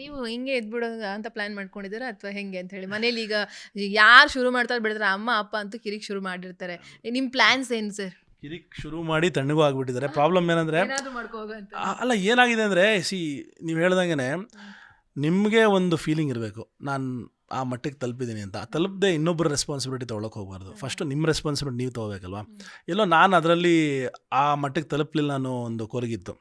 ನೀವು ಹಿಂಗೆ ಎದ್ಬಿಡೋ ಅಂತ ಪ್ಲಾನ್ ಮಾಡ್ಕೊಂಡಿದ್ದೀರಾ ಅಥವಾ ಹೆಂಗೆ ಅಂತ ಹೇಳಿ? ಮನೇಲಿ ಈಗ ಯಾರು ಶುರು ಮಾಡ್ತಾರೆ ಬಿಡಿದ್ರೆ ಅಮ್ಮ ಅಪ್ಪ ಅಂತೂ ಕಿರಿಕ್ ಶುರು ಮಾಡಿರ್ತಾರೆ. ನಿಮ್ಮ ಪ್ಲಾನ್ಸ್ ಏನು ಸರ್ ಕಿರಿಕ್ ಶುರು ಮಾಡಿ ತಣ್ಣಗೂ ಆಗಿಬಿಟ್ಟಿದ್ದಾರೆ. ಪ್ರಾಬ್ಲಮ್ ಏನಂದರೆ ಅಲ್ಲ ಏನಾಗಿದೆ ಅಂದರೆ ಸಿ ನೀವು ಹೇಳ್ದಂಗೆ ನಿಮಗೆ ಒಂದು ಫೀಲಿಂಗ್ ಇರಬೇಕು. ನಾನು ಆ ಮಟ್ಟಕ್ಕೆ ತಲುಪಿದ್ದೀನಿ ಅಂತ. ತಲುಪದೆ ಇನ್ನೊಬ್ಬರ ರೆಸ್ಪಾನ್ಸಿಬಿಲಿಟಿ ತೊಗೊಳಕ್ಕೆ ಹೋಗಬಾರ್ದು. ಫಸ್ಟು ನಿಮ್ಮ ರೆಸ್ಪಾನ್ಸಿಬಿಲಿಟಿ ನೀವು ತೊಗೋಬೇಕಲ್ವಾ? ಎಲ್ಲೋ ನಾನು ಅದರಲ್ಲಿ ಆ ಮಟ್ಟಕ್ಕೆ ತಲುಪಲಿಲ್ಲ ಅನ್ನೋ ಒಂದು ಕೊರಗಿತ್ತು.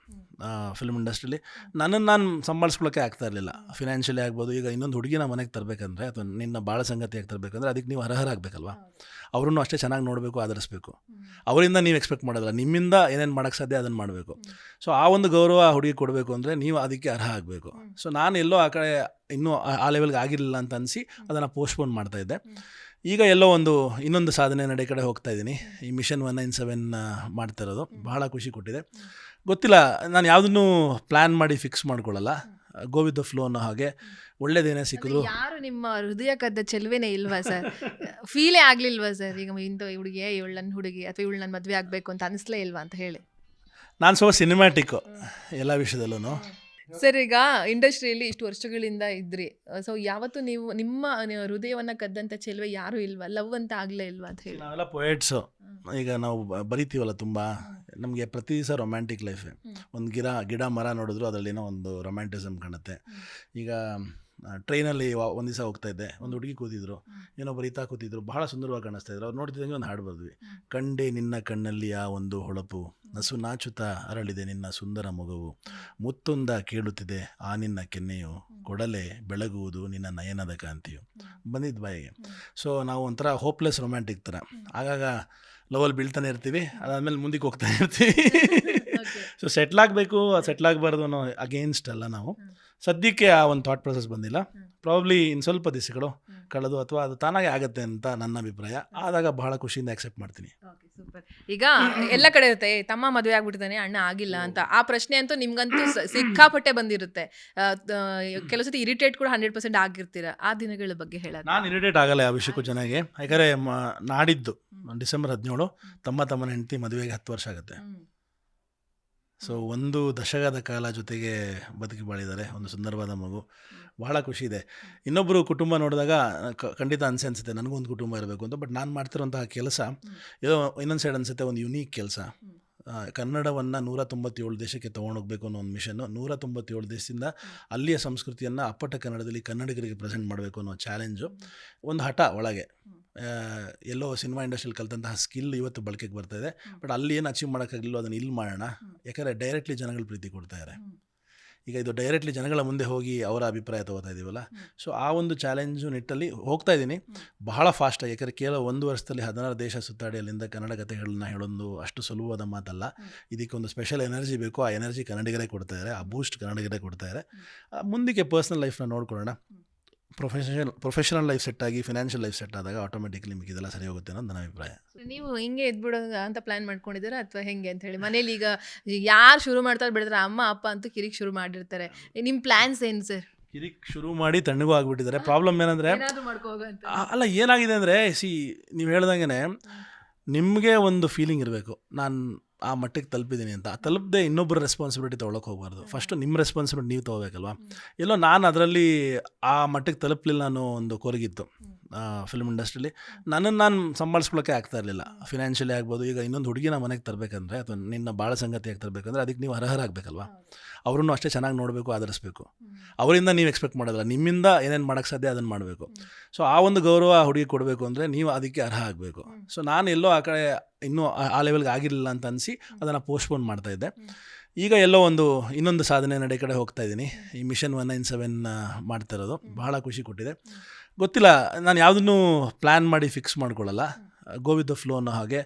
ಫಿಲ್ಮ್ ಇಂಡಸ್ಟ್ರಿಲಿ ನನ್ನನ್ನು ನಾನು ಸಂಭಾಳಿಸ್ಕೊಳ್ಳೋಕ್ಕೆ ಆಗ್ತಾ ಇರಲಿಲ್ಲ. ಫಿನಾನ್ಷಿಯಲಿ ಆಗ್ಬೋದು, ಈಗ ಇನ್ನೊಂದು ಹುಡುಗಿನ ಮನೆಗೆ ತರಬೇಕಂದ್ರೆ ಅಥವಾ ನಿನ್ನ ಭಾಳ ಸಂಗತಿಯಾಗಿ ತರಬೇಕಂದ್ರೆ ಅದಕ್ಕೆ ನೀವು ಅರ್ಹರಾಗಬೇಕಲ್ವಾ ಅವ್ರನ್ನೂ ಅಷ್ಟೇ ಚೆನ್ನಾಗಿ ನೋಡಬೇಕು ಆಧರಿಸ್ಬೇಕು ಅವರಿಂದ ನೀವು ಎಕ್ಸ್ಪೆಕ್ಟ್ ಮಾಡೋದಿಲ್ಲ ನಿಮ್ಮಿಂದ ಏನೇನು ಮಾಡೋಕ್ಕೆ ಸಾಧ್ಯ ಅದನ್ನು ಮಾಡಬೇಕು. ಸೊ ಆ ಒಂದು ಗೌರವ ಹುಡುಗಿ ಕೊಡಬೇಕು ಅಂದರೆ ನೀವು ಅದಕ್ಕೆ ಅರ್ಹ ಆಗಬೇಕು. ಸೊ ನಾನು ಎಲ್ಲೋ ಆ ಕಡೆ ಇನ್ನೂ ಆ- ಲೆವೆಲ್ಗೆ ಆಗಿರಲಿಲ್ಲ ಅಂತ ಅನಿಸಿ ಅದನ್ನು ಪೋಸ್ಟ್ಪೋನ್ ಮಾಡ್ತಾ ಇದ್ದೆ. ಈಗ ಎಲ್ಲೋ ಒಂದು ಇನ್ನೊಂದು ಸಾಧನೆ ನಡೆ ಕಡೆ ಹೋಗ್ತಾ ಇದ್ದೀನಿ. ಈ ಮಿಷನ್ ಒನ್ ನೈನ್ ಸೆವೆನ್ ಮಾಡ್ತಾ ಇರೋದು. ಬಹಳ ಖುಷಿ ಕೊಟ್ಟಿದೆ. ಗೊತ್ತಿಲ್ಲ. ನಾನು ಯಾವುದನ್ನು ಪ್ಲ್ಯಾನ್ ಮಾಡಿ ಫಿಕ್ಸ್ ಮಾಡ್ಕೊಳ್ಳಲ್ಲ. ಗೋ ವಿತ್ ದ ಫ್ಲೋ ಅನ್ನೋ ಹಾಗೆ ಒಳ್ಳೇದೇನೇ ಸಿಕ್ಕಿದ್ರು. ಯಾರು ನಿಮ್ಮ ಹೃದಯ ಕದ್ದ ಚೆಲುವೆನೇ ಇಲ್ವಾ ಸರ್? ಫೀಲೇ ಆಗ್ಲಿಲ್ವಾ ಸರ್? ಈಗ ಇಂಥ ಹುಡುಗಿ ಇವಳು ನನ್ನ ಹುಡುಗಿ ಅಥವಾ ಇವಳು ನನ್ನ ಮದುವೆ ಆಗಬೇಕು ಅಂತ ಅನಿಸ್ಲೇ ಇಲ್ವಾ ಅಂತ ಹೇಳಿ? ನಾನು ಸ್ವಲ್ಪ ಸಿನಿಮ್ಯಾಟಿಕ್ಕು ಎಲ್ಲ ವಿಷಯದಲ್ಲೂ ಸರ್ ಈಗ ಇಂಡಸ್ಟ್ರಿಯಲ್ಲಿ ಇಷ್ಟು ವರ್ಷಗಳಿಂದ ಇದ್ರಿ. ಸೊ ಯಾವತ್ತು ನೀವು ನಿಮ್ಮ ಹೃದಯವನ್ನ ಕದ್ದಂತ ಚೆಲುವೆ ಯಾರು ಇಲ್ವಾ? ಲವ್ ಅಂತ ಆಗ್ಲೇ ಇಲ್ವಾ ಅಂತ ಹೇಳಿ? ನಾವೆಲ್ಲ ಪೊಯೆಟ್ಸು ಈಗ ನಾವು ಬ- ಬರಿತೀವಲ್ಲ ತುಂಬ? ನಮಗೆ ಪ್ರತಿ ದಿವಸ ರೊಮ್ಯಾಂಟಿಕ್ ಲೈಫೇ ಒಂದು ಗಿಡ ಗಿಡ ಮರ ನೋಡಿದ್ರು ಅದರಲ್ಲಿನೋ ಒಂದು ರೊಮ್ಯಾಂಟಿಸಮ್ ಕಾಣುತ್ತೆ. ಈಗ ಟ್ರೈನಲ್ಲಿ ಒಂದು ದಿವಸ ಹೋಗ್ತಾ ಇದ್ದೆ. ಒಂದು ಹುಡುಗಿ ಕೂತಿದ್ರು. ಏನೋ ಬರೀತಾ ಕೂತಿದ್ರು. ಬಹಳ ಸುಂದರವಾಗಿ ಕಾಣಿಸ್ತಾ ಇದ್ರು. ಅವ್ರು ನೋಡ್ತಿದ್ದಂಗೆ ಒಂದು ಹಾಡು ಬರ್ದ್ವಿ. ಕಂಡೆ ನಿನ್ನ ಕಣ್ಣಲ್ಲಿ ಆ ಒಂದು ಹೊಳಪು. ನಸು ನಾಚುತ ಅರಳಿದೆ ನಿನ್ನ ಸುಂದರ ಮಗುವು. ಮುತ್ತೊಂದ ಕೇಳುತ್ತಿದೆ ಆ ನಿನ್ನ ಕೆನ್ನೆಯು. ಕೊಡಲೆ ಬೆಳಗುವುದು ನಿನ್ನ ನಯನದ ಕಾಂತಿಯು. ಬಂದಿದ್ದು ಬಾಯಿಗೆ. ಸೊ ನಾವು ಒಂಥರ ಹೋಪ್ಲೆಸ್ ರೊಮ್ಯಾಂಟಿಕ್ ಥರ. ಆಗಾಗ ಲವಲ್ಲಿ ಬೀಳ್ತಾನೆ ಇರ್ತೀವಿ. ಅದಾದಮೇಲೆ ಮುಂದಕ್ಕೆ ಹೋಗ್ತಾ ಇರ್ತೀವಿ. ಸೊ ಸೆಟ್ಲ್ ಆಗಬೇಕು ಸೆಟ್ಲ್ ಆಗಬಾರ್ದು ಅನ್ನೋ ಅಗೇನ್ಸ್ಟ್ ಅಲ್ಲ ನಾವು. ಸದ್ಯಕ್ಕೆ ಆ ಒಂದು ಥಾಟ್ ಪ್ರೊಸೆಸ್ ಬಂದಿಲ್ಲ. ಪ್ರಾಬ್ಲಿ ಇನ್ನು ಸ್ವಲ್ಪ ದಿವಸಗಳು ಕಳೆದು ಅಥವಾ ಅದು ತಾನಾಗೆ ಆಗುತ್ತೆ ಅಂತ ನನ್ನ ಅಭಿಪ್ರಾಯ. ಆದಾಗ ಬಹಳ ಖುಷಿಯಿಂದ ಆಕ್ಸೆಪ್ಟ್ ಮಾಡ್ತೀನಿ. ಈಗ ಎಲ್ಲ ಕಡೆ ಇರುತ್ತೆ ತಮ್ಮ ಮದುವೆ ಆಗ್ಬಿಟ್ಟಿದ್ದಾನೆ ಅಣ್ಣ ಆಗಿಲ್ಲ ಅಂತ. ಆ ಪ್ರಶ್ನೆ ಅಂತೂ ನಿಮ್ಗಂತೂ ಸಿಕ್ಕಾಪಟ್ಟೆ ಬಂದಿರುತ್ತೆ. ಕೆಲವು ಸತಿ ಇರಿಟೇಟ್ ಕೂಡ ಹಂಡ್ರೆಡ್ ಪರ್ಸೆಂಟ್ ಆಗಿರ್ತೀರ. ಆ ದಿನಗಳ ಬಗ್ಗೆ ಹೇಳ ನಾನು ಇರಿಟೇಟ್ ಆಗಲ್ಲ ಆ ವಿಷಯಕ್ಕೂ ಚೆನ್ನಾಗಿ ಯಾಕಂದ್ರೆ ನಾಡಿದ್ದು ಡಿಸೆಂಬರ್ ಹದಿನೇಳು ತಮ್ಮ ತಮ್ಮನ ಹೆಂಡತಿ ಮದುವೆಗೆ ಹತ್ತು ವರ್ಷ ಆಗುತ್ತೆ. ಸೊ ಒಂದು ದಶಕದ ಕಾಲ ಜೊತೆಗೆ ಬದುಕಿ ಬಾಳಿದ್ದಾರೆ ಒಂದು ಸುಂದರವಾದ ಮಗು. ಬಹಳ ಖುಷಿ ಇದೆ. ಇನ್ನೊಬ್ಬರು ಕುಟುಂಬ ನೋಡಿದಾಗ ಖಂಡಿತ ಅನಿಸೆ ಅನಿಸುತ್ತೆ. ನನಗೂ ಒಂದು ಕುಟುಂಬ ಇರಬೇಕು ಅಂತ. ಬಟ್ ನಾನು ಮಾಡ್ತಿರೋಂತಹ ಕೆಲಸ ಏನೋ ಇನ್ನೊಂದು ಸೈಡ್ ಅನಿಸುತ್ತೆ ಒಂದು ಯುನೀಕ್ ಕೆಲಸ. ಕನ್ನಡವನ್ನು ನೂರ ತೊಂಬತ್ತೇಳು ದೇಶಕ್ಕೆ ತೊಗೊಂಡೋಗ್ಬೇಕು ಅನ್ನೋ ಒಂದು ಮಿಷನ್ನು ನೂರ ತೊಂಬತ್ತೇಳು ದೇಶದಿಂದ ಅಲ್ಲಿಯ ಸಂಸ್ಕೃತಿಯನ್ನು ಅಪ್ಪಟ ಕನ್ನಡದಲ್ಲಿ ಕನ್ನಡಿಗರಿಗೆ ಪ್ರೆಸೆಂಟ್ ಮಾಡಬೇಕು ಅನ್ನೋ ಚಾಲೆಂಜು ಒಂದು ಹಠ ಒಳಗೆ. ಎಲ್ಲೋ ಸಿನಿಮಾ ಇಂಡಸ್ಟ್ರಿಯಲ್ಲಿ ಕಲಿತಂತಹ ಸ್ಕಿಲ್ ಇವತ್ತು ಬಳಕೆಗೆ ಬರ್ತಾ ಇದೆ. ಬಟ್ ಅಲ್ಲಿ ಏನು ಅಚೀವ್ ಮಾಡೋಕ್ಕಾಗಲಿಲ್ಲ ಅದನ್ನು ಇಲ್ಲಿ ಮಾಡೋಣ. ಯಾಕಂದರೆ ಡೈರೆಕ್ಟ್ಲಿ ಜನಗಳು ಪ್ರೀತಿ ಕೊಡ್ತಾ ಇದ್ದಾರೆ ಈಗ ಇದು ಡೈರೆಕ್ಟ್ಲಿ ಜನಗಳ ಮುಂದೆ ಹೋಗಿ ಅವರ ಅಭಿಪ್ರಾಯ ತಗೋತಾ ಇದ್ದೀವಲ್ಲ ಸೊ ಆ ಒಂದು ಚಾಲೆಂಜು ನಿಟ್ಟಲ್ಲಿ ಹೋಗ್ತಾ ಇದ್ದೀನಿ ಬಹಳ ಫಾಸ್ಟಾಗಿ ಯಾಕಂದರೆ ಕೇವಲ ಒಂದು ವರ್ಷದಲ್ಲಿ ಹದಿನಾರು ದೇಶ ಸುತ್ತಾಡಿ ಅಲ್ಲಿಂದ ಕನ್ನಡ ಕಥೆಗಳನ್ನ ಹೇಳೊಂದು ಅಷ್ಟು ಸುಲಭವಾದ ಮಾತಲ್ಲ. ಇದಕ್ಕೊಂದು ಸ್ಪೆಷಲ್ ಎನರ್ಜಿ ಬೇಕು. ಆ ಎನರ್ಜಿ ಕನ್ನಡಿಗರೇ ಕೊಡ್ತಾ ಇದ್ದಾರೆ ಆ ಬೂಸ್ಟ್ ಕನ್ನಡಿಗರೇ ಕೊಡ್ತಾ ಇದ್ದಾರೆ ಆ, ಮುಂದಕ್ಕೆ ಪರ್ಸ್ನಲ್ ಲೈಫ್ನ ನೋಡ್ಕೊಳ್ಳೋಣ. ಪ್ರೊಫೆಷನಲ್ ಪ್ರೊಫೆಷನಲ್ ಲೈಫ್ ಸೆಟ್ ಆಗಿ ಫಿನಾನ್ಷಿಯಲ್ ಲೈಫ್ ಸೆಟ್ ಆದಾಗ ಆಟೋಮೆಟಿಕ್ಲಿ ನಿಮಗೆ ಇದೆಲ್ಲ ಸರಿ ಹೋಗುತ್ತೆ ಅನ್ನೋದು ನನ್ನ ಅಭಿಪ್ರಾಯ. ನೀವು ಹಿಂಗೆ ಎದ್ಬಿಡೋದು ಅಂತ ಪ್ಲಾನ್ ಮಾಡ್ಕೊಂಡಿದ್ದೀರಾ ಅಥವಾ ಹೆಂಗೆ ಅಂತ ಹೇಳಿ? ಮನೇಲಿ ಈಗ ಯಾರು ಶುರು ಮಾಡ್ತಾರೆ ಬಿಡಿದ್ರೆ ಅಮ್ಮ ಅಪ್ಪ ಅಂತೂ ಕಿರಿಕ್ ಶುರು ಮಾಡಿರ್ತಾರೆ. ನಿಮ್ಮ ಪ್ಲಾನ್ಸ್ ಏನು ಸರ್ ಕಿರಿಕ್ ಶುರು ಮಾಡಿ ತಣ್ಣಗೂ ಆಗಿಬಿಟ್ಟಿದ್ದಾರೆ. ಪ್ರಾಬ್ಲಮ್ ಏನಂದರೆ ಅಲ್ಲ ಏನಾಗಿದೆ ಅಂದರೆ ಸಿ ನೀವು ಹೇಳ್ದಂಗೆ ನಿಮಗೆ ಒಂದು ಫೀಲಿಂಗ್ ಇರಬೇಕು. ನಾನು ಆ ಮಟ್ಟಕ್ಕೆ ತಲುಪಿದ್ದೀನಿ ಅಂತ. ತಲುಪದೆ ಇನ್ನೊಬ್ಬರ ರೆಸ್ಪಾನ್ಸಿಬಿಲಿಟಿ ತೊಗೊಳಕ್ಕೆ ಹೋಗಬಾರ್ದು. ಫಸ್ಟು ನಿಮ್ಮ ರೆಸ್ಪಾನ್ಸಿಬಿಲಿಟಿ ನೀವು ತೊಗೋಬೇಕಲ್ವಾ? ಎಲ್ಲೋ ನಾನು ಅದರಲ್ಲಿ ಆ ಮಟ್ಟಕ್ಕೆ ತಲುಪಲಿಲ್ಲ ಅನ್ನೋ ಒಂದು ಕೊರಗಿತ್ತು. ಫಿಲ್ಮ್ ಇಂಡಸ್ಟ್ರಿಲಿ ನನ್ನನ್ನು ನಾನು ಸಂಭಾಳಿಸ್ಕೊಳ್ಳೋಕ್ಕೆ ಆಗ್ತಾ ಇರಲಿಲ್ಲ. ಫಿನಾನ್ಷಿಯಲಿ ಆಗ್ಬೋದು ಈಗ ಇನ್ನೊಂದು ಹುಡುಗಿನ ಮನೆಗೆ ತರಬೇಕಂದ್ರೆ ಅಥವಾ ನಿನ್ನ ಭಾಳ ಸಂಗತಿಯಾಗಿ ತರಬೇಕಂದ್ರೆ ಅದಕ್ಕೆ ನೀವು ಅರ್ಹರಾಗಬೇಕಲ್ವಾ? ಅವರನ್ನು ಅಷ್ಟೇ ಚೆನ್ನಾಗಿ ನೋಡಬೇಕು ಆಧರಿಸ್ಬೇಕು ಅವರಿಂದ ನೀವು ಎಕ್ಸ್ಪೆಕ್ಟ್ ಮಾಡೋದಲ್ಲ. ನಿಮ್ಮಿಂದ ಏನೇನು ಮಾಡೋಕ್ಕೆ ಸಾಧ್ಯ ಅದನ್ನು ಮಾಡಬೇಕು. ಸೊ ಆ ಒಂದು ಗೌರವ ಹುಡುಗಿ ಕೊಡಬೇಕು ಅಂದರೆ ನೀವು ಅದಕ್ಕೆ ಅರ್ಹ ಆಗಬೇಕು. ಸೊ ನಾನು ಎಲ್ಲೋ ಆ ಕಡೆ ಇನ್ನೂ ಆ- ಆ ಲೆವೆಲ್ಗೆ ಆಗಿರಲಿಲ್ಲ ಅಂತ ಅನಿಸಿ ಅದನ್ನು ಪೋಸ್ಟ್ಪೋನ್ ಮಾಡ್ತಾ ಇದ್ದೆ. ಈಗ ಎಲ್ಲೋ ಒಂದು ಇನ್ನೊಂದು ಸಾಧನೆ ನಡೆ ಕಡೆ ಹೋಗ್ತಾ ಇದ್ದೀನಿ ಈ ಮಿಷನ್ ಒನ್ ನೈನ್ ಸೆವೆನ್ ಮಾಡ್ತಾ ಇರೋದು. ಬಹಳ ಖುಷಿ ಕೊಟ್ಟಿದೆ. ಗೊತ್ತಿಲ್ಲ. ನಾನು ಯಾವುದನ್ನು ಪ್ಲ್ಯಾನ್ ಮಾಡಿ ಫಿಕ್ಸ್ ಮಾಡ್ಕೊಳ್ಳಲ್ಲ. ಗೋ ವಿತ್ ದ ಫ್ಲೋ ಅನ್ನೋ ಹಾಗೆ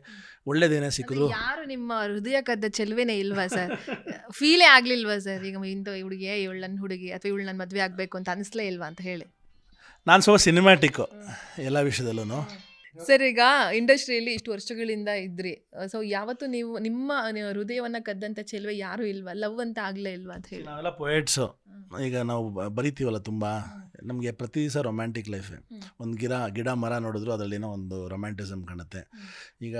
ಒಳ್ಳೇದೇನೇ ಸಿಕ್ಕಿದ್ರು. ಯಾರು ನಿಮ್ಮ ಹೃದಯ ಕದ್ದ ಚೆಲುವೆನೇ ಇಲ್ವಾ ಸರ್? ಫೀಲೇ ಆಗ್ಲಿಲ್ವಾ ಸರ್? ಈಗ ಇಂಥ ಹುಡುಗಿ ಇವಳು ನನ್ನ ಹುಡುಗಿ ಅಥವಾ ಇವಳು ನನ್ನ ಮದುವೆ ಆಗಬೇಕು ಅಂತ ಅನಿಸ್ಲೇ ಇಲ್ವಾ ಅಂತ ಹೇಳಿ. ನಾನು ಸ್ವಲ್ಪ ಸಿನಿಮ್ಯಾಟಿಕ್ಕು ಎಲ್ಲ ವಿಷಯದಲ್ಲೂ ಸರ್ ಈಗ ಇಂಡಸ್ಟ್ರಿಯಲ್ಲಿ ಇಷ್ಟು ವರ್ಷಗಳಿಂದ ಇದ್ರಿ. ಸೊ ಯಾವತ್ತು ನೀವು ನಿಮ್ಮ ಹೃದಯವನ್ನ ಕದ್ದಂತ ಚೆಲುವೆ ಯಾರು ಇಲ್ವಾ? ಲವ್ ಅಂತ ಆಗ್ಲೇ ಇಲ್ವಾ ಅಂತ ಹೇಳಿ. ನಾವೆಲ್ಲ ಪೊಯೆಟ್ಸು ಈಗ ನಾವು ಬರಿತೀವಲ್ಲ ತುಂಬ. ನಮಗೆ ಪ್ರತಿ ದಿವಸ ರೊಮ್ಯಾಂಟಿಕ್ ಲೈಫೇ ಒಂದು ಗಿಡ ಗಿಡ ಮರ ನೋಡಿದ್ರು ಅದರಲ್ಲಿನೋ ಒಂದು ರೊಮ್ಯಾಂಟಿಸಮ್ ಕಾಣುತ್ತೆ. ಈಗ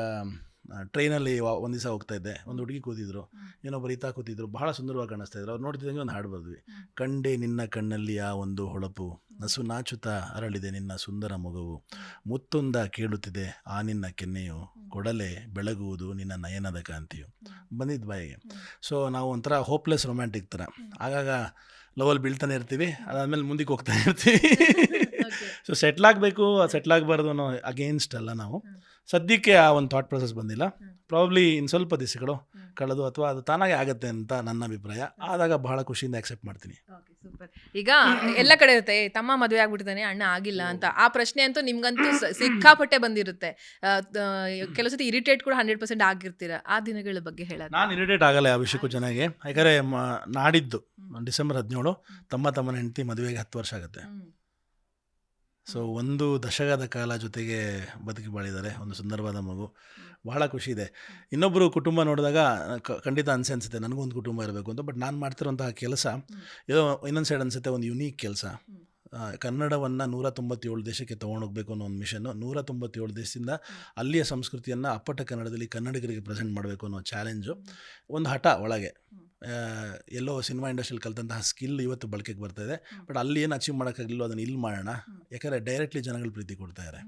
ಟ್ರೈನಲ್ಲಿ ಒಂದು ದಿವಸ ಹೋಗ್ತಾ ಇದ್ದೆ. ಒಂದು ಹುಡುಗಿ ಕೂತಿದ್ರು. ಏನೋ ಬರೀತಾ ಕೂತಿದ್ರು. ಬಹಳ ಸುಂದರವಾಗಿ ಕಾಣಿಸ್ತಾ ಇದ್ರು. ಅವ್ರು ನೋಡ್ತಿದ್ದಂಗೆ ಒಂದು ಹಾಡು ಬರೆದ್ವಿ. ಕಂಡೆ ನಿನ್ನ ಕಣ್ಣಲ್ಲಿ ಆ ಒಂದು ಹೊಳಪು. ನಸು ನಾಚುತ ಅರಳಿದೆ ನಿನ್ನ ಸುಂದರ ಮಗುವು. ಮುತ್ತೊಂದ ಕೇಳುತ್ತಿದೆ ಆ ನಿನ್ನ ಕೆನ್ನೆಯು. ಕೊಡಲೆ ಬೆಳಗುವುದು ನಿನ್ನ ನಯನದ ಕಾಂತಿಯು. ಬಂದಿದ್ದು ಬಾಯಿಗೆ. ಸೊ ನಾವು ಒಂಥರ ಹೋಪ್ಲೆಸ್ ರೊಮ್ಯಾಂಟಿಕ್ ಥರ. ಆಗಾಗ ಲವಲ್ಲಿ ಬೀಳ್ತಾನೆ ಇರ್ತೀವಿ. ಅದಾದಮೇಲೆ ಮುಂದಕ್ಕೆ ಹೋಗ್ತಾ ಇರ್ತೀವಿ. ಸೊ ಸೆಟ್ಲ್ ಆಗಬೇಕು ಸೆಟ್ಲ್ ಆಗಬಾರ್ದು ಅನ್ನೋ ಅಗೇನ್ಸ್ಟ್ ಅಲ್ಲ ನಾವು. ಸದ್ಯಕ್ಕೆ ಆ ಒಂದು ಥಾಟ್ ಪ್ರೊಸೆಸ್ ಬಂದಿಲ್ಲ. ಪ್ರಾಬ್ಲಿ ಇನ್ನು ಸ್ವಲ್ಪ ದಿವಸಗಳು. ಕಳೆದು ಅಥವಾ ಅದು ತಾನಾಗೆ ಆಗುತ್ತೆ ಅಂತ ನನ್ನ ಅಭಿಪ್ರಾಯ. ಆದಾಗ ಬಹಳ ಖುಷಿಯಿಂದ ಆಕ್ಸೆಪ್ಟ್ ಮಾಡ್ತೀನಿ. ಸೂಪರ್ ಈಗ ಎಲ್ಲ ಕಡೆ ಇರುತ್ತೆ "ಏ, ತಮ್ಮ ಮದುವೆ ಆಗ್ಬಿಟ್ಟಿದ್ದಾನೆ ಅಣ್ಣ ಆಗಿಲ್ಲ ಅಂತ. ಆ ಪ್ರಶ್ನೆ ಅಂತೂ ನಿಮ್ಗಂತೂ ಸ- ಸಿಕ್ಕಾಪಟ್ಟೆ ಬಂದಿರುತ್ತೆ. ಆ, ತ- ಕೆಲವು ಸತಿ ಇರಿಟೇಟ್ ಕೂಡ ಹಂಡ್ರೆಡ್ ಪರ್ಸೆಂಟ್ ಆಗಿರ್ತೀರ. ಆ ದಿನಗಳ ಬಗ್ಗೆ ಹೇಳೋದು. ನಾನು ಇರಿಟೇಟ್ ಆಗಲ್ಲ ಆ ವಿಷಯಕ್ಕೂ ಚೆನ್ನಾಗಿ ಯಾಕಂದರೆ ನಾಡಿದ್ದು ಡಿಸೆಂಬರ್ ಹದಿನೇಳು ತಮ್ಮ ತಮ್ಮನ ಹೆಂಡತಿ ಮದುವೆಗೆ ಹತ್ತು ವರ್ಷ ಆಗುತ್ತೆ. ಸೊ ಒಂದು ದಶಕದ ಕಾಲ ಜೊತೆಗೆ ಬದುಕಿ ಬಾಳಿದ್ದಾರೆ ಒಂದು ಸುಂದರವಾದ ಮಗು. ಬಹಳ ಖುಷಿ ಇದೆ. ಇನ್ನೊಬ್ಬರು ಕುಟುಂಬ ನೋಡಿದಾಗ ಖಂಡಿತ ಅನಿಸೆ ಅನಿಸುತ್ತೆ ಒಂದು ಕುಟುಂಬ ಇರಬೇಕು ಅಂತ ಬಟ್ ನಾನು ಮಾಡ್ತಿರೋಂತಹ ಕೆಲಸ ಏನೋ ಇನ್ನೊಂದು ಸೈಡ್ ಅನಿಸುತ್ತೆ ಒಂದು ಯುನೀಕ್ ಕೆಲಸ. ಕನ್ನಡವನ್ನು ನೂರ ತೊಂಬತ್ತೇಳು ದೇಶಕ್ಕೆ ತೊಗೊಂಡೋಗ್ಬೇಕು ಅನ್ನೋ ಒಂದು ಮಿಷನ್ನು ನೂರ ತೊಂಬತ್ತೇಳು ದೇಶದಿಂದ ಅಲ್ಲಿಯ ಸಂಸ್ಕೃತಿಯನ್ನು ಅಪ್ಪಟ ಕನ್ನಡದಲ್ಲಿ ಕನ್ನಡಿಗರಿಗೆ ಪ್ರೆಸೆಂಟ್ ಮಾಡಬೇಕು ಅನ್ನೋ ಚಾಲೆಂಜು ಒಂದು ಹಠ ಒಳಗೆ. ಎಲ್ಲೋ ಸಿನಿಮಾ ಇಂಡಸ್ಟ್ರಿಯಲ್ಲಿ ಕಲಿತಂತಹ ಸ್ಕಿಲ್ ಇವತ್ತು ಬಳಕೆಗೆ ಬರ್ತಾ ಇದೆ. ಬಟ್ ಅಲ್ಲಿ ಏನು ಅಚೀವ್ ಮಾಡೋಕ್ಕಾಗಲಿಲ್ಲ ಅದನ್ನು ಇಲ್ಲಿ ಮಾಡೋಣ. ಯಾಕಂದರೆ ಡೈರೆಕ್ಟ್ಲಿ ಜನಗಳು ಪ್ರೀತಿ ಕೊಡ್ತಾರೆ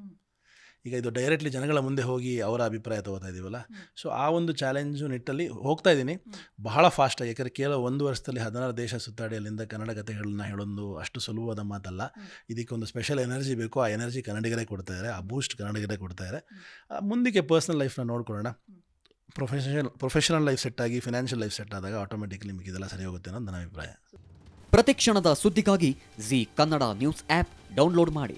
ಈಗ ಇದು ಡೈರೆಕ್ಟ್ಲಿ ಜನಗಳ ಮುಂದೆ ಹೋಗಿ ಅವರ ಅಭಿಪ್ರಾಯ ತಗೋತಾ ಇದ್ದೀವಲ್ಲ ಸೊ ಆ ಒಂದು ಚಾಲೆಂಜು ನಿಟ್ಟಲ್ಲಿ ಹೋಗ್ತಾ ಇದ್ದೀನಿ ಬಹಳ ಫಾಸ್ಟಾಗಿ ಯಾಕಂದರೆ ಕೇವಲ ಒಂದು ವರ್ಷದಲ್ಲಿ ಹದಿನಾರು ದೇಶ ಸುತ್ತಾಡಿ ಅಲ್ಲಿಂದ ಕನ್ನಡ ಕಥೆಗಳನ್ನ ಹೇಳೋದು ಅಷ್ಟು ಸುಲಭವಾದ ಮಾತಲ್ಲ. ಇದಕ್ಕೊಂದು ಸ್ಪೆಷಲ್ ಎನರ್ಜಿ ಬೇಕು. ಆ ಎನರ್ಜಿ ಕನ್ನಡಿಗರೇ ಕೊಡ್ತಾ ಇದ್ದಾರೆ ಆ ಬೂಸ್ಟ್ ಕನ್ನಡಿಗರೇ ಕೊಡ್ತಾ ಇದ್ದಾರೆ ಆ, ಮುಂದಕ್ಕೆ ಪರ್ಸ್ನಲ್ ಲೈಫ್ನ ನೋಡ್ಕೊಳ್ಳೋಣ. ಪ್ರೊಫೆಷನಲ್ ಪ್ರೊಫೆಷನಲ್ ಲೈಫ್ ಸೆಟ್ ಆಗಿ ಫಿನಾನ್ಷಿಯಲ್ ಲೈಫ್ ಸೆಟ್ ಆದಾಗ ಆಟೋಮೆಟಿಕ್ಲಿ ನಿಮಗೆ ಇದೆಲ್ಲ ಸರಿ ಹೋಗುತ್ತೆ ಅನ್ನೋದು ನನ್ನ ಅಭಿಪ್ರಾಯ. ಪ್ರತಿಕ್ಷಣದ ಸುದ್ದಿಗಾಗಿ Zee Kannada news app download ಮಾಡಿ.